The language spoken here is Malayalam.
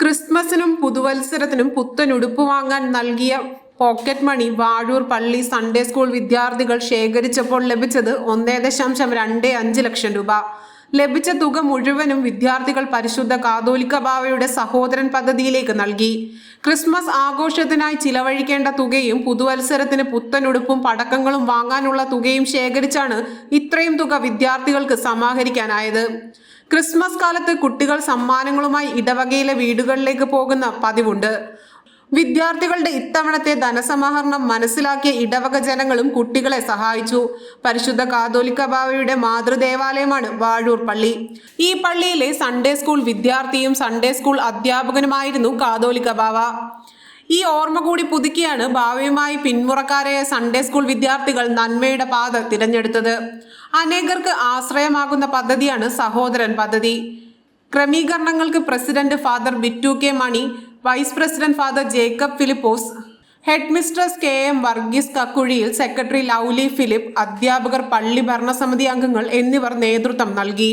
ക്രിസ്മസിനും പുതുവത്സരത്തിനും പുത്തൻ ഉടുപ്പ് വാങ്ങാൻ നൽകിയ പോക്കറ്റ് മണി വാഴൂർ പള്ളി സൺഡേ സ്കൂൾ വിദ്യാർത്ഥികൾ ശേഖരിച്ചപ്പോൾ ലഭിച്ചത് ഒന്നേ ദശാംശം രണ്ട് അഞ്ച് ലക്ഷം രൂപ. ലഭിച്ച തുക മുഴുവനും വിദ്യാർത്ഥികൾ പരിശുദ്ധ കാതോലിക്ക ബാവയുടെ സഹോദരൻ പദ്ധതിയിലേക്ക് നൽകി. ക്രിസ്മസ് ആഘോഷത്തിനായി ചിലവഴിക്കേണ്ട തുകയും പുതുവത്സരത്തിന് പുത്തനുടുപ്പും പടക്കങ്ങളും വാങ്ങാനുള്ള തുകയും ശേഖരിച്ചാണ് ഇത്രയും തുക വിദ്യാർത്ഥികൾക്ക് സമാഹരിക്കാനായത്. ക്രിസ്മസ് കാലത്ത് കുട്ടികൾ സമ്മാനങ്ങളുമായി ഇടവകയിലെ വീടുകളിലേക്ക് പോകുന്ന പതിവുണ്ട്. വിദ്യാർത്ഥികളുടെ ഇത്തവണത്തെ ധനസമാഹരണം മനസ്സിലാക്കിയ ഇടവക ജനങ്ങളും കുട്ടികളെ സഹായിച്ചു. പരിശുദ്ധ കാതോലിക്ക ബാവയുടെ മാതൃദേവാലയമാണ് വാഴൂർ പള്ളി. ഈ പള്ളിയിലെ സൺഡേ സ്കൂൾ വിദ്യാർത്ഥിയും സൺഡേ സ്കൂൾ അധ്യാപകനുമായിരുന്നു കാതോലിക്ക ബാവ. ഈ ഓർമ്മ കൂടി പുതുക്കിയാണ് ഭാവിയുമായി പിന്മുറക്കാരായ സൺഡേ സ്കൂൾ വിദ്യാർത്ഥികൾ നന്മയുടെ പാത തിരഞ്ഞെടുത്തത്. അനേകർക്ക് ആശ്രയമാകുന്ന പദ്ധതിയാണ് സഹോദരൻ പദ്ധതി. ക്രമീകരണങ്ങൾക്ക് president father Bittu K Mani vice president father Jacob Philipose head mistress K M Varghese Kakkuzhiyil secretary Lovely Philip അധ്യാപകർ പള്ളി ഭരണസമിതി അംഗങ്ങൾ എന്നിവർ നേതൃത്വം നൽകി